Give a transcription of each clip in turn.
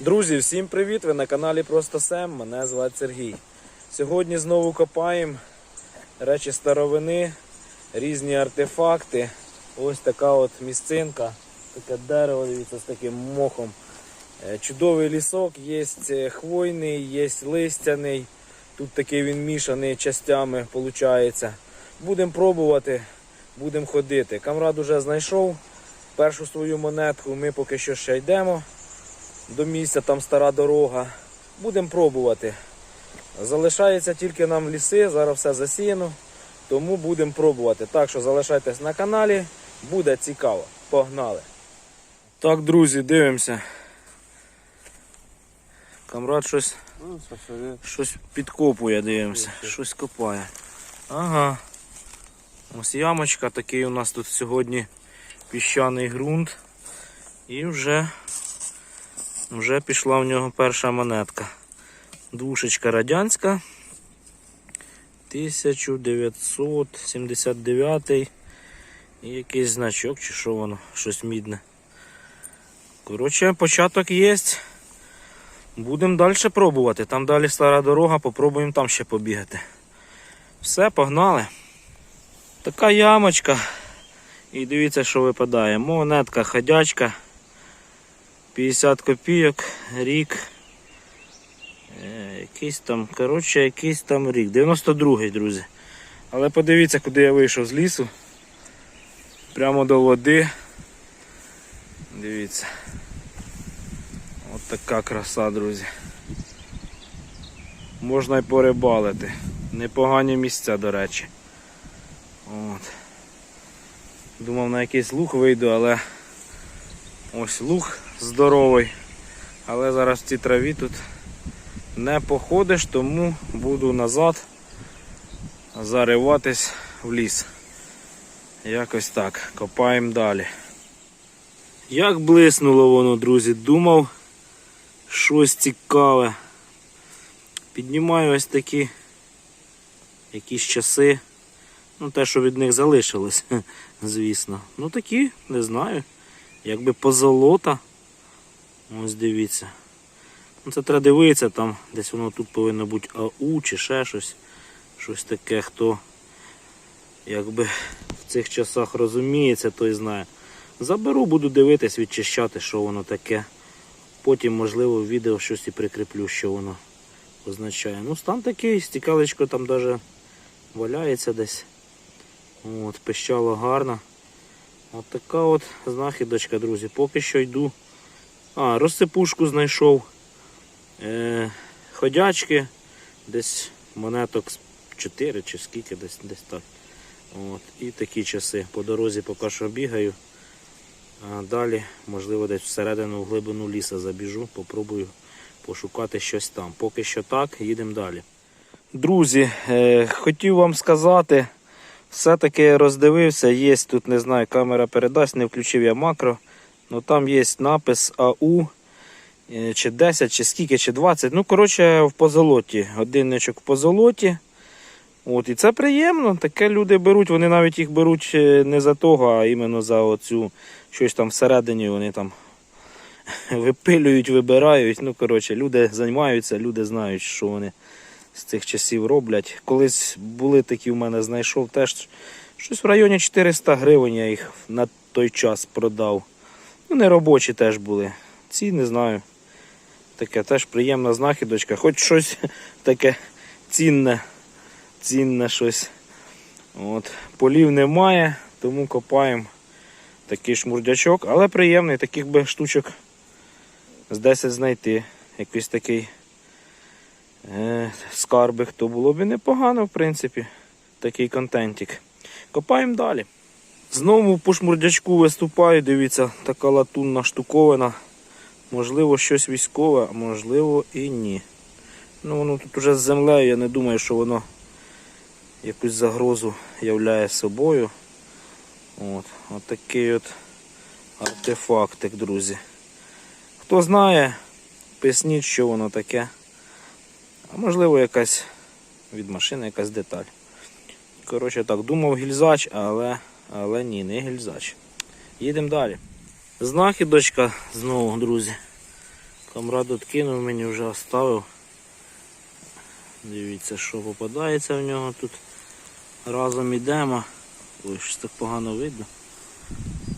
Друзі, всім привіт! Ви на каналі Просто Сем. Мене звати Сергій. Сьогодні знову копаємо речі старовини, різні артефакти. Ось така от місцинка, таке дерево, дивіться, з таким мохом. Е, Чудовий лісок, є хвойний, є листяний. Тут такий він мішаний частями, виходить. Будемо пробувати, будемо ходити. Камрад уже знайшов першу свою монетку. Ми поки що ще йдемо до місця, там стара дорога. Будемо пробувати. Залишається тільки нам ліси, зараз все засіяно, тому будемо пробувати. Так що залишайтесь на каналі, буде цікаво. Погнали! Так, друзі, дивимося. Камрад щось, Ну, щось підкопує, дивимося, щось копає. Ага. Ось ямочка, такий у нас тут сьогодні піщаний ґрунт. І вже вже пішла в нього перша монетка. Двушечка радянська. 1979 і якийсь значок, чи що воно, щось мідне. Коротше, початок є. Будемо далі пробувати. Там далі стара дорога, попробуємо там ще побігати. Все, погнали. Така ямочка. І дивіться, що випадає. Монетка ходячка. 50 копійок, рік. Е, якийсь там, коротше, якийсь там рік. 92-й, друзі. Але подивіться, куди я вийшов з лісу. Прямо до води. Дивіться. От така краса, друзі. Можна й порибалити. Непогані місця, до речі. От. Думав на якийсь луг вийду, але ось луг здоровий. Але зараз в цій траві тут не походиш, тому буду назад зариватись в ліс. Якось так. Копаємо далі. Як блиснуло воно, друзі, думав щось цікаве. Піднімаю ось такі якісь часи. Ну, те, що від них залишилось, звісно. Ну такі, не знаю. Якби позолота. Ось дивіться. Ну, Це треба дивитися, там десь воно тут повинно бути АУ чи ще щось. Щось таке, хто якби в цих часах розуміється, той знає. Заберу, буду дивитись, відчищати, що воно таке. Потім, можливо, в відео щось і прикріплю, що воно означає. Ну, стан такий, стікалечко там навіть валяється десь. От, пищало гарно. От така от знахідочка, друзі. Поки що йду. А, розсипушку знайшов. Е, ходячки. Десь монеток 4 чи скільки, десь десь так. От, І такі часи. По дорозі поки що бігаю. А далі, можливо, десь всередину в глибину ліса забіжу, попробую пошукати щось там. Поки що так, їдемо далі. Друзі, е, хотів вам сказати, все-таки роздивився, є тут, не знаю, камера передасть, не включив я макро. Ну там є напис АУ е, чи 10, чи скільки, чи 20. Ну, коротше, в позолоті. Годинничок в позолоті. От, і це приємно. Таке люди беруть, вони навіть їх беруть е, не за того, а іменно за оцю щось там всередині вони там випилюють, вибирають. Ну, коротше, люди займаються, люди знають, що вони з цих часів роблять. Колись були такі в мене знайшов теж щось в районі 400 гривень я їх на той час продав. Ну, не робочі теж були. Ці не знаю. Таке теж приємна знахідочка. Хоч щось таке цінне, цінне щось. От. Полів немає, тому копаємо такий шмурдячок, але приємний, таких би штучок з 10 знайти. Якийсь такий е, скарбик, то було б непогано, в принципі, такий контентик. Копаємо далі. Знову по шмурдячку виступаю, дивіться, така латунна штуковина. Можливо, щось військове, а можливо і ні. Ну, воно тут уже з землею, я не думаю, що воно якусь загрозу являє собою. От, от такий от артефактик, друзі. Хто знає, поясніть, що воно таке. А можливо якась від машини якась деталь. Коротше так, думав гільзач, але, але ні, не гільзач. Їдемо далі. Знахідочка знову, друзі. Камрад откинув мені вже оставив. Дивіться, що попадається в нього тут. Разом ідемо. Ой, щось так погано видно.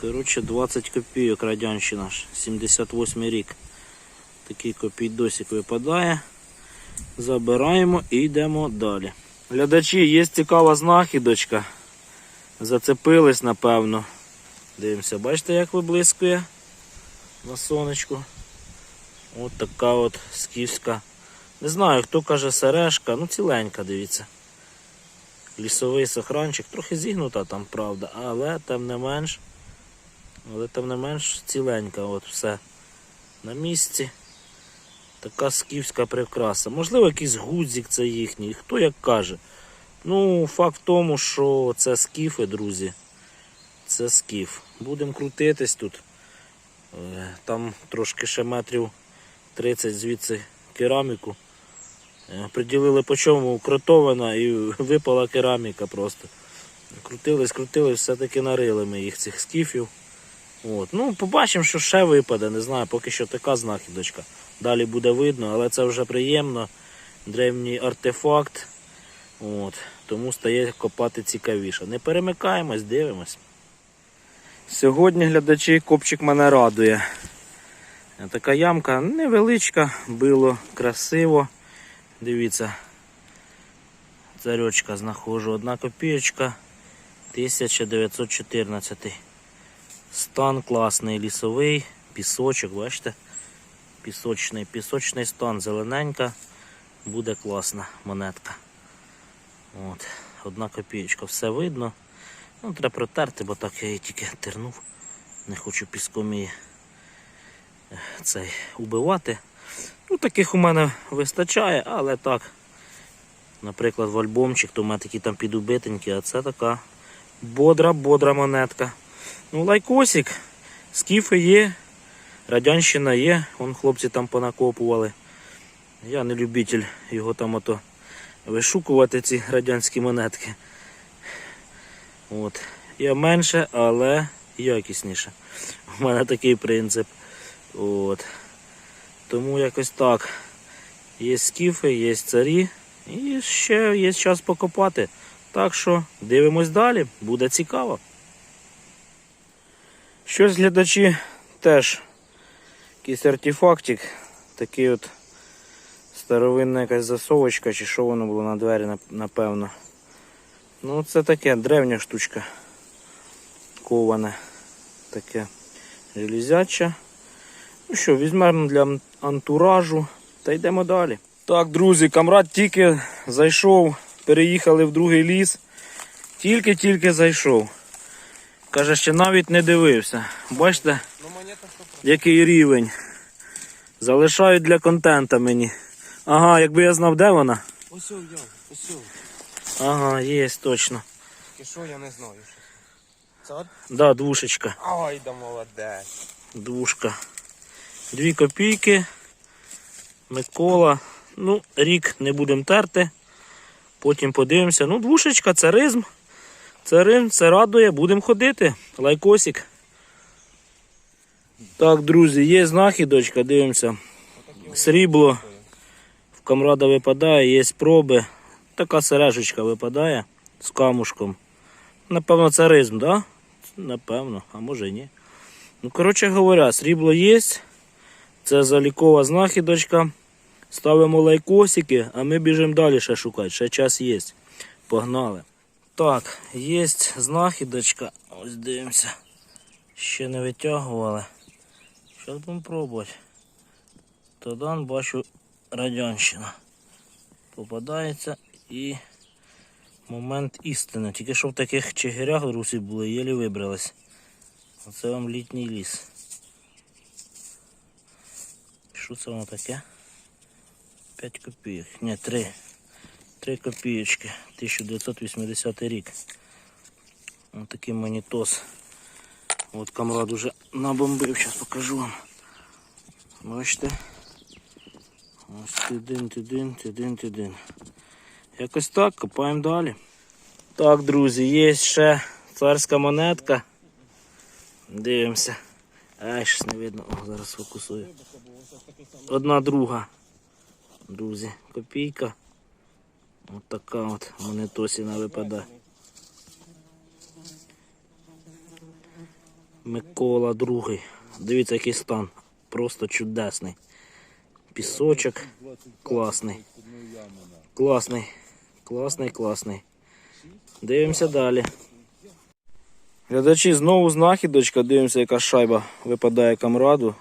Коротше, 20 копійок радянщина, 78 рік. Такий копійдосик випадає. Забираємо і йдемо далі. Глядачі, є цікава знахідочка. Зацепились, напевно. Дивимося, бачите, як виблискує на сонечку. От така от скіфська. Не знаю, хто каже сережка, ну ціленька, дивіться. Лісовий сохранчик, трохи зігнута там, правда, але тим не менш. Але тим не менш ціленька, от все на місці. Така скіфська прикраса. Можливо, якийсь гудзик це їхній, хто як каже. Ну, факт в тому, що це скіфи, друзі. Це скіф. Будемо крутитись тут. Е, Там трошки ще метрів 30 звідси кераміку. Е, Приділили по чому кротована і випала кераміка просто. Крутились, крутились, все-таки нарили ми їх цих скіфів. От. Ну, побачимо, що ще випаде, не знаю, поки що така знахідочка. Далі буде видно, але це вже приємно. Древній артефакт. От. Тому стає копати цікавіше. Не перемикаємось, дивимось. Сьогодні глядачі копчик мене радує. Така ямка невеличка, було красиво. Дивіться, царьочка знаходжу. Одна копійочка 1914. Стан класний лісовий, пісочок, бачите? Пісочний, пісочний стан, зелененька, буде класна монетка. От, одна копійочка, все видно. Ну, треба протерти, бо так я її тільки тернув. Не хочу піском її е, цей убивати. Ну, таких у мене вистачає, але так. Наприклад, в альбомчик, то в мене такі там підубитенькі, а це така бодра-бодра монетка. Ну, лайкосик, скіфи є, радянщина є, вон хлопці там понакопували. Я не любитель його там ото вишукувати, ці радянські монетки. От. Я менше, але якісніше. У мене такий принцип. От. Тому якось так. Є скіфи, є царі, і ще є час покопати. Так що дивимось далі, буде цікаво. Щось глядачі теж якийсь артефактик, такий от старовинна якась засовочка, чи що воно було на двері, напевно. Ну це таке древня штучка. Коване. Таке железяче. Ну що, візьмемо для антуражу та йдемо далі. Так, друзі, камрад тільки зайшов, переїхали в другий ліс. Тільки-тільки зайшов. Каже, ще навіть не дивився. Бачите, Ну який рівень. Залишають для контента мені. Ага, якби я знав, де вона. Ось я, ось. Ага, є точно. Тільки що я не знаю. Цар? Да, двушечка. Ай, да молодець. Двушка. Дві копійки. Микола. Ну, рік не будемо терти. Потім подивимося. Ну, двушечка, це ризм. Це ризм, це радує, будемо ходити. Лайкосик. Так, друзі, є знахідочка, дивимося. Срібло. Камрада випадає, є проби. Така сережечка випадає з камушком. Напевно, це ризм? Да? Напевно, а може і ні. Ну, коротше говоря, срібло є. Це залікова знахідочка. Ставимо лайкосики, а ми біжимо далі ще шукати. Ще час є. Погнали. Так, є знахідочка. Ось дивимося. Ще не витягували. Зараз будемо пробувати. Тоді бачу радянщина. Попадається і момент істини. Тільки що в таких чигирях друзі були, єлі вибрались. Оце вам літній ліс. Що це воно таке? 5 копійок. Ні, 3. 3 копійочки. 1980 рік. Ось такий монітос. От камрад уже набомбив, зараз покажу вам. Бачите? Ось тидин, тидин, тидин, тидин. Якось так, копаємо далі. Так, друзі, є ще царська монетка. Дивимося. Ай, щось не видно. О, зараз фокусую. Одна друга. Друзі, копійка. От така от монетосіна випадає. Микола другий. Дивіться, який стан. Просто чудесний. Пісочок. Класний. Класний. Класний, класний. Дивимося далі. Глядачі, знову знахідочка. Дивимося, яка шайба випадає камраду.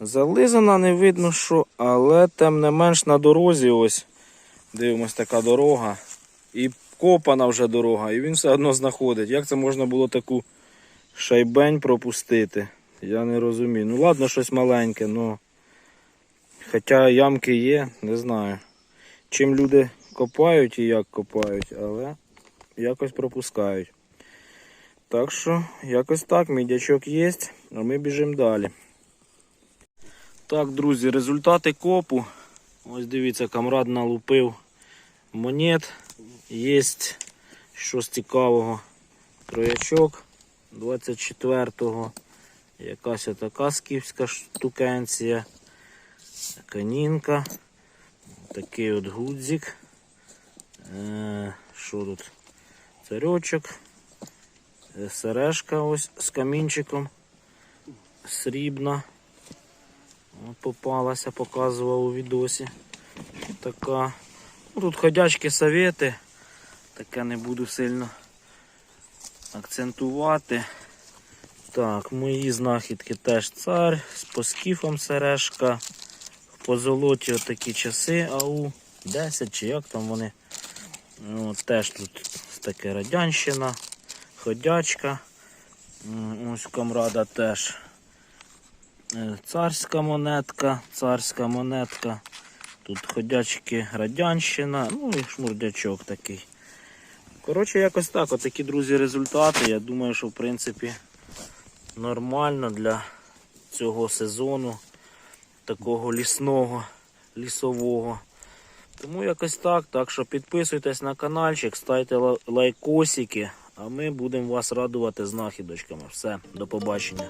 Зализана, не видно що, але тим не менш на дорозі ось. Дивимось, така дорога. І копана вже дорога, і він все одно знаходить. Як це можна було таку шайбень пропустити? Я не розумію. Ну ладно, щось маленьке, ну. Хоча ямки є, не знаю. Чим люди копають і як копають, але якось пропускають. Так що, якось так, мідячок є, а ми біжимо далі. Так, друзі, результати копу. Ось дивіться, камрад налупив монет. Є щось цікавого. Троячок 24-го. Якась така скіфська штукенція. Канінка. Такий от гудзик. Е, Що тут? Царьочок. Е, Сережка ось з камінчиком. Срібна. Попалася, показував у відосі. Така. Ну, тут ходячки совєти. Таке не буду сильно акцентувати. Так, мої знахідки теж цар, з поскіфом сережка. По золоті отакі часи АУ 10 чи як там вони. Ну, теж тут таке радянщина, ходячка. Ось камрада теж Е, царська монетка, царська монетка. Тут ходячки радянщина, ну і шмурдячок такий. Коротше, якось так. Отакі, друзі, результати. Я думаю, що в принципі нормально для цього сезону, такого лісного, лісового. Тому якось так. Так що підписуйтесь на каналчик, ставте лайкосики, а ми будемо вас радувати знахідочками. Все, до побачення.